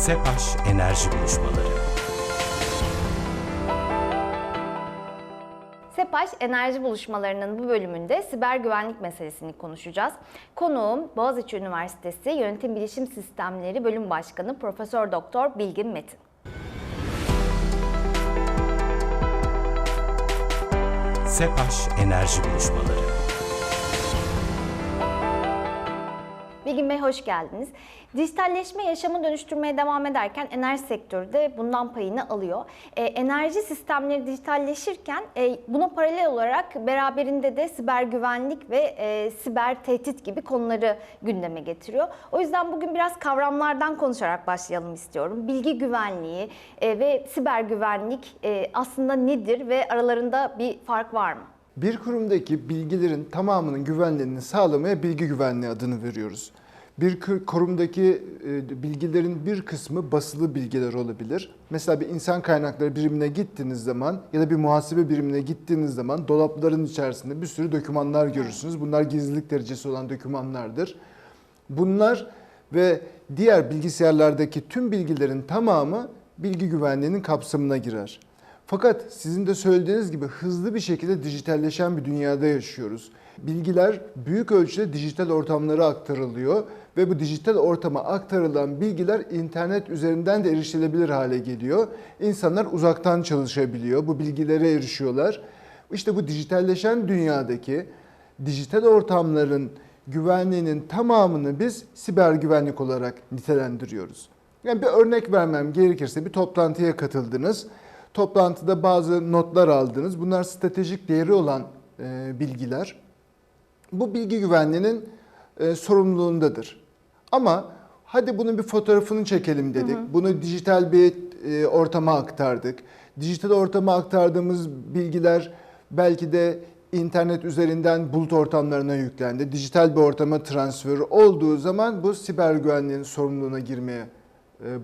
SEPAŞ Enerji Buluşmaları SEPAŞ enerji buluşmalarının bu bölümünde siber güvenlik meselesini konuşacağız. Konuğum Boğaziçi Üniversitesi Yönetim Bilişim Sistemleri Bölüm Başkanı Profesör Doktor Bilgin Metin. SEPAŞ Enerji Buluşmaları Bilgin Bey hoş geldiniz. Dijitalleşme yaşamı dönüştürmeye devam ederken enerji sektörü de bundan payını alıyor. Ee, enerji sistemleri dijitalleşirken e, buna paralel olarak beraberinde de siber güvenlik ve e, siber tehdit gibi konuları gündeme getiriyor. O yüzden bugün biraz kavramlardan konuşarak başlayalım istiyorum. Bilgi güvenliği e, ve siber güvenlik e, aslında nedir ve aralarında bir fark var mı? Bir kurumdaki bilgilerin tamamının güvenliğini sağlamaya bilgi güvenliği adını veriyoruz. Bir kurumdaki e, bilgilerin bir kısmı basılı bilgiler olabilir. Mesela bir insan kaynakları birimine gittiğiniz zaman ya da bir muhasebe birimine gittiğiniz zaman dolapların içerisinde bir sürü dokümanlar görürsünüz. Bunlar gizlilik derecesi olan dokümanlardır. Bunlar ve diğer bilgisayarlardaki tüm bilgilerin tamamı bilgi güvenliğinin kapsamına girer. Fakat sizin de söylediğiniz gibi hızlı bir şekilde dijitalleşen bir dünyada yaşıyoruz. Bilgiler büyük ölçüde dijital ortamlara aktarılıyor ve bu dijital ortama aktarılan bilgiler internet üzerinden de erişilebilir hale geliyor. İnsanlar uzaktan çalışabiliyor, bu bilgilere erişiyorlar. İşte bu dijitalleşen dünyadaki dijital ortamların güvenliğinin tamamını biz siber güvenlik olarak nitelendiriyoruz. Yani bir örnek vermem gerekirse bir toplantıya katıldınız. Toplantıda bazı notlar aldınız. Bunlar stratejik değeri olan e, bilgiler. Bu bilgi güvenliğinin e, sorumluluğundadır. Ama hadi bunun bir fotoğrafını çekelim dedik. Bunu dijital bir e, ortama aktardık. Dijital ortama aktardığımız bilgiler belki de internet üzerinden bulut ortamlarına yüklendi. Dijital bir ortama transferi olduğu zaman bu siber güvenliğin sorumluluğuna girmeye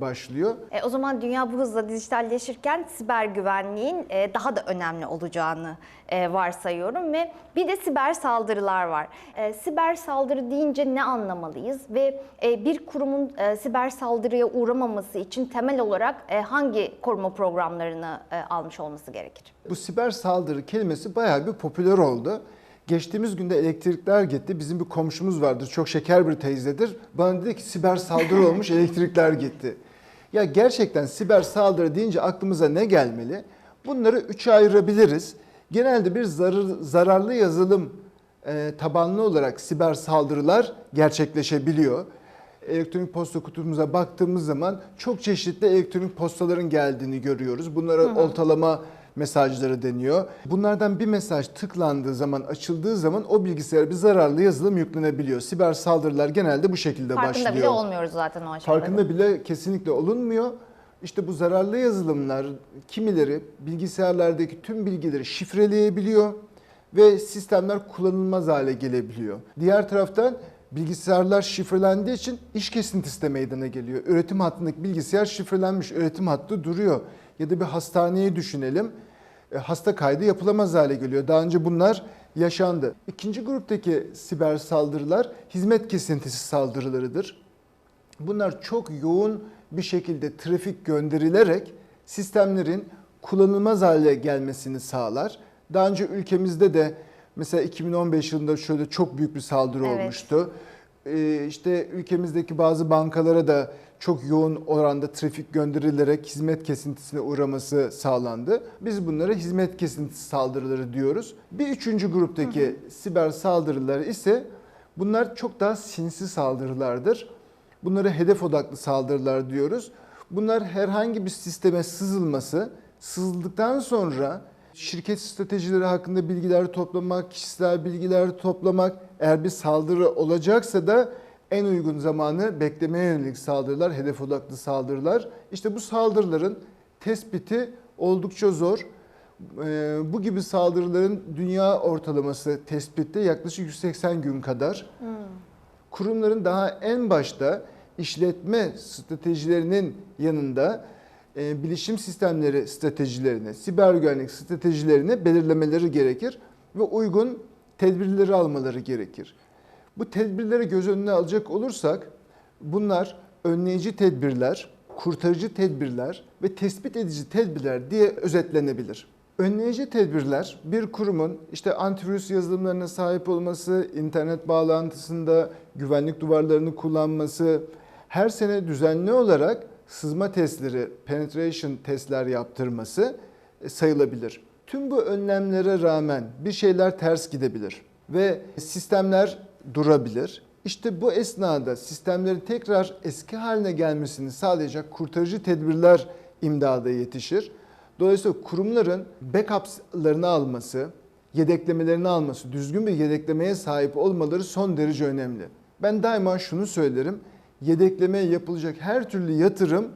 başlıyor. E, o zaman dünya bu hızla dijitalleşirken siber güvenliğin e, daha da önemli olacağını e, varsayıyorum ve bir de siber saldırılar var. E, siber saldırı deyince ne anlamalıyız ve e, bir kurumun e, siber saldırıya uğramaması için temel olarak e, hangi koruma programlarını e, almış olması gerekir? Bu siber saldırı kelimesi bayağı bir popüler oldu. Geçtiğimiz günde elektrikler gitti. Bizim bir komşumuz vardır. Çok şeker bir teyzedir. Bana dedi ki siber saldırı olmuş elektrikler gitti. Ya gerçekten siber saldırı deyince aklımıza ne gelmeli? Bunları üçe ayırabiliriz. Genelde bir zarar, zararlı yazılım e, tabanlı olarak siber saldırılar gerçekleşebiliyor. Elektronik posta kutumuza baktığımız zaman çok çeşitli elektronik postaların geldiğini görüyoruz. Bunlara oltalama mesajları deniyor. Bunlardan bir mesaj tıklandığı zaman, açıldığı zaman o bilgisayara bir zararlı yazılım yüklenebiliyor. Siber saldırılar genelde bu şekilde Farkında başlıyor. bile olmuyoruz zaten o aşamada. Farkında bile kesinlikle olunmuyor. İşte bu zararlı yazılımlar kimileri bilgisayarlardaki tüm bilgileri şifreleyebiliyor ve sistemler kullanılmaz hale gelebiliyor. Diğer taraftan bilgisayarlar şifrelendiği için iş kesintisi de meydana geliyor. Üretim hattındaki bilgisayar şifrelenmiş, üretim hattı duruyor. Ya da bir hastaneyi düşünelim. E, Hasta kaydı yapılamaz hale geliyor. Daha önce bunlar yaşandı. İkinci gruptaki siber saldırılar hizmet kesintisi saldırılarıdır. Bunlar çok yoğun bir şekilde trafik gönderilerek sistemlerin kullanılmaz hale gelmesini sağlar. Daha önce ülkemizde de mesela 2015 yılında şöyle çok büyük bir saldırı Evet. olmuştu. Ee, işte ülkemizdeki bazı bankalara da çok yoğun oranda trafik gönderilerek hizmet kesintisine uğraması sağlandı. Biz bunlara hizmet kesintisi saldırıları diyoruz. Bir üçüncü gruptaki siber saldırılar ise bunlar çok daha sinsi saldırılardır. Bunlara hedef odaklı saldırılar diyoruz. Bunlar herhangi bir sisteme sızılması, sızıldıktan sonra şirket stratejileri hakkında bilgiler toplamak, kişisel bilgiler toplamak, eğer bir saldırı olacaksa da en uygun zamanı beklemeye yönelik saldırılar, hedef odaklı saldırılar. İşte bu saldırıların tespiti oldukça zor. Ee, Bu gibi saldırıların dünya ortalaması tespitte yaklaşık 180 gün kadar kurumların daha en başta işletme stratejilerinin yanında e, bilişim sistemleri stratejilerini, siber güvenlik stratejilerini belirlemeleri gerekir ve uygun tedbirleri almaları gerekir. Bu tedbirleri göz önüne alacak olursak bunlar önleyici tedbirler, kurtarıcı tedbirler ve tespit edici tedbirler diye özetlenebilir. Önleyici tedbirler bir kurumun işte antivirüs yazılımlarına sahip olması, internet bağlantısında güvenlik duvarlarını kullanması, her sene düzenli olarak sızma testleri, penetration testler yaptırması e, sayılabilir. Tüm bu önlemlere rağmen bir şeyler ters gidebilir ve sistemler durabilir. İşte bu esnada sistemlerin tekrar eski haline gelmesini sağlayacak kurtarıcı tedbirler imdada yetişir. Dolayısıyla kurumların backup'larını alması, yedeklemelerini alması, düzgün bir yedeklemeye sahip olmaları son derece önemli. Ben daima şunu söylerim. Yedeklemeye yapılacak her türlü yatırım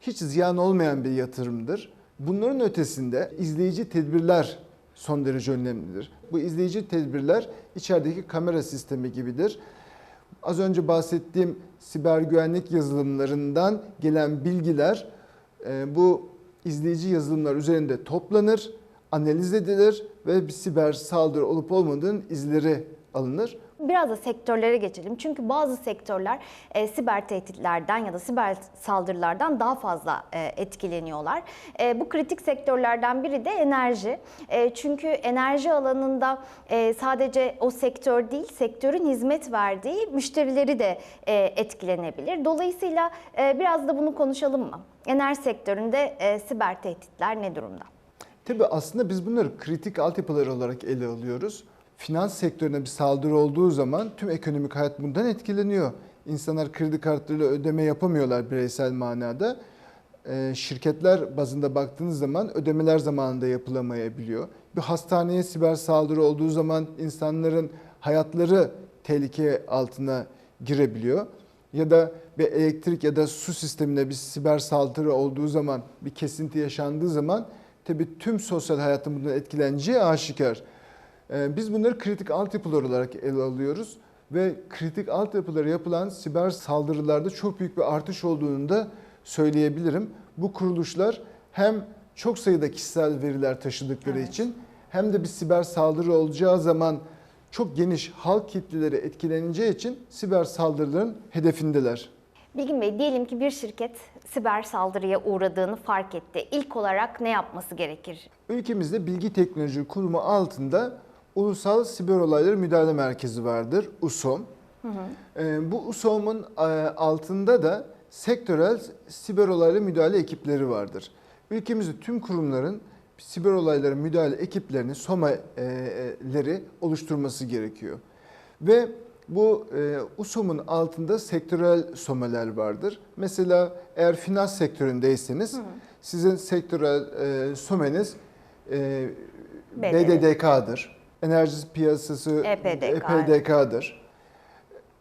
hiç ziyan olmayan bir yatırımdır. Bunların ötesinde izleyici tedbirler son derece önemlidir. Bu izleyici tedbirler içerideki kamera sistemi gibidir. Az önce bahsettiğim siber güvenlik yazılımlarından gelen bilgiler e, bu izleyici yazılımlar üzerinde toplanır, analiz edilir ve bir siber saldırı olup olmadığının izleri alınır. Biraz da sektörlere geçelim. Çünkü bazı sektörler e, siber tehditlerden ya da siber saldırılardan daha fazla e, etkileniyorlar. E, bu kritik sektörlerden biri de enerji. E, çünkü enerji alanında e, sadece o sektör değil, sektörün hizmet verdiği müşterileri de e, etkilenebilir. Dolayısıyla e, biraz da bunu konuşalım mı? Enerji sektöründe e, siber tehditler ne durumda? Tabii aslında biz bunları kritik altyapılar olarak ele alıyoruz. Finans sektörüne bir saldırı olduğu zaman tüm ekonomik hayat bundan etkileniyor. İnsanlar kredi kartlarıyla ödeme yapamıyorlar bireysel manada. Ee, şirketler bazında baktığınız zaman ödemeler zamanında yapılamayabiliyor. Bir hastaneye siber saldırı olduğu zaman insanların hayatları tehlike altına girebiliyor. Ya da bir elektrik ya da su sistemine bir siber saldırı olduğu zaman, bir kesinti yaşandığı zaman tabii tüm sosyal hayatın bundan etkileneceği aşikar. Ee, Biz bunları kritik altyapılar olarak ele alıyoruz ve kritik altyapılara yapılan siber saldırılarda çok büyük bir artış olduğunu da söyleyebilirim. Bu kuruluşlar hem çok sayıda kişisel veriler taşıdıkları Evet. için hem de bir siber saldırı olacağı zaman çok geniş halk kitleleri etkileneceği için siber saldırıların hedefindeler. Bilgin Bey diyelim ki bir şirket siber saldırıya uğradığını fark etti. İlk olarak ne yapması gerekir? Ülkemizde Bilgi Teknoloji Kurumu altında Ulusal Siber Olayları Müdahale Merkezi vardır, USOM. Ee, bu USOM'un e, altında da sektörel siber olaylara müdahale ekipleri vardır. Ülkemizde tüm kurumların siber olaylara müdahale ekiplerini, SOMA'leri oluşturması gerekiyor. Ve bu e, USOM'un altında sektörel SOMA'ler vardır. Mesela eğer finans sektöründeyseniz sizin sektörel e, SOME'niz e. BDDK'dır. Enerji piyasası EPDK. EPDK'dır.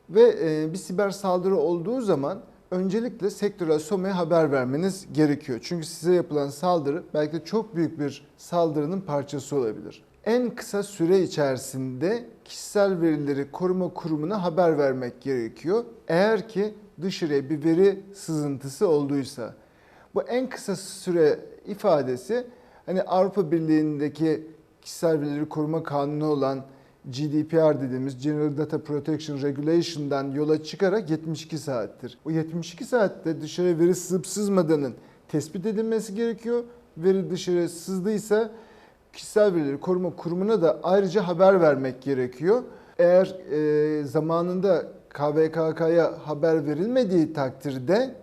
Ve e, bir siber saldırı olduğu zaman öncelikle sektörel SOME'ye haber vermeniz gerekiyor. Çünkü size yapılan saldırı belki de çok büyük bir saldırının parçası olabilir. En kısa süre içerisinde kişisel verileri koruma kurumuna haber vermek gerekiyor. Eğer ki dışarıya bir veri sızıntısı olduysa. Bu en kısa süre ifadesi hani Avrupa Birliği'ndeki kişisel verileri koruma kanunu olan GDPR dediğimiz General Data Protection Regulation'dan yola çıkarak 72 saattir. O 72 saatte dışarı veri sızıp sızmadığının tespit edilmesi gerekiyor. Veri dışarı sızdıysa kişisel verileri koruma kurumuna da ayrıca haber vermek gerekiyor. Eğer e, zamanında KVKK'ya haber verilmediği takdirde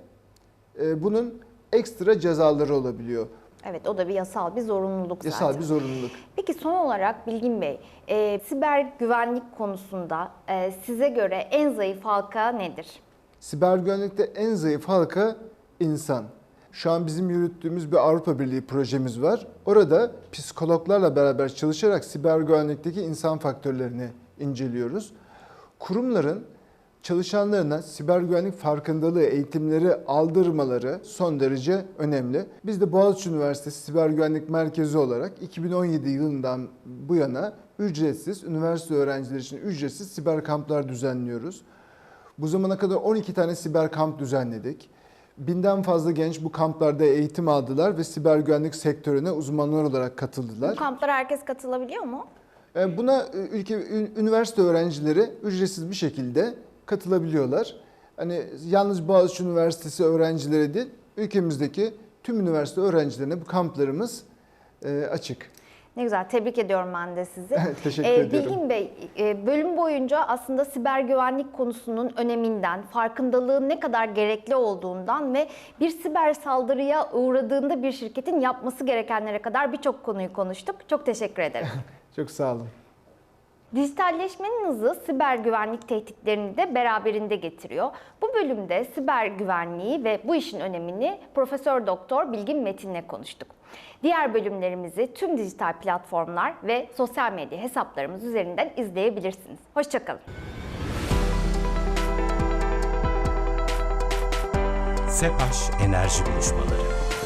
e, bunun ekstra cezaları olabiliyor. Evet o da bir yasal bir zorunluluk zaten. Yasal bir zorunluluk. Peki son olarak Bilgin Bey, e, siber güvenlik konusunda e, size göre en zayıf halka nedir? Siber güvenlikte en zayıf halka insan. Şu an bizim yürüttüğümüz bir Avrupa Birliği projemiz var. Orada psikologlarla beraber çalışarak siber güvenlikteki insan faktörlerini inceliyoruz. Kurumların çalışanlarına siber güvenlik farkındalığı eğitimleri aldırmaları son derece önemli. Biz de Boğaziçi Üniversitesi Siber Güvenlik Merkezi olarak 2017 yılından bu yana ücretsiz, üniversite öğrencileri için ücretsiz siber kamplar düzenliyoruz. Bu zamana kadar 12 tane siber kamp düzenledik. Binden fazla genç bu kamplarda eğitim aldılar ve siber güvenlik sektörüne uzmanlar olarak katıldılar. Bu kamplara herkes katılabiliyor mu? E, Buna e, ülke üniversite öğrencileri ücretsiz bir şekilde katılabiliyorlar. Hani yalnız Boğaziçi Üniversitesi öğrencileri değil, ülkemizdeki tüm üniversite öğrencilerine bu kamplarımız e, açık. Ne güzel, tebrik ediyorum ben de sizi. Teşekkür Ee, ediyorum. Bilgin Bey, e, bölüm boyunca aslında siber güvenlik konusunun öneminden, farkındalığın ne kadar gerekli olduğundan ve bir siber saldırıya uğradığında bir şirketin yapması gerekenlere kadar birçok konuyu konuştuk. Çok teşekkür ederim. Çok sağ olun. Dijitalleşmenin hızı siber güvenlik tehditlerini de beraberinde getiriyor. Bu bölümde siber güvenliği ve bu işin önemini Profesör Doktor Bilgin Metin'le konuştuk. Diğer bölümlerimizi tüm dijital platformlar ve sosyal medya hesaplarımız üzerinden izleyebilirsiniz. Hoşçakalın. SEPAŞ Enerji Buluşmaları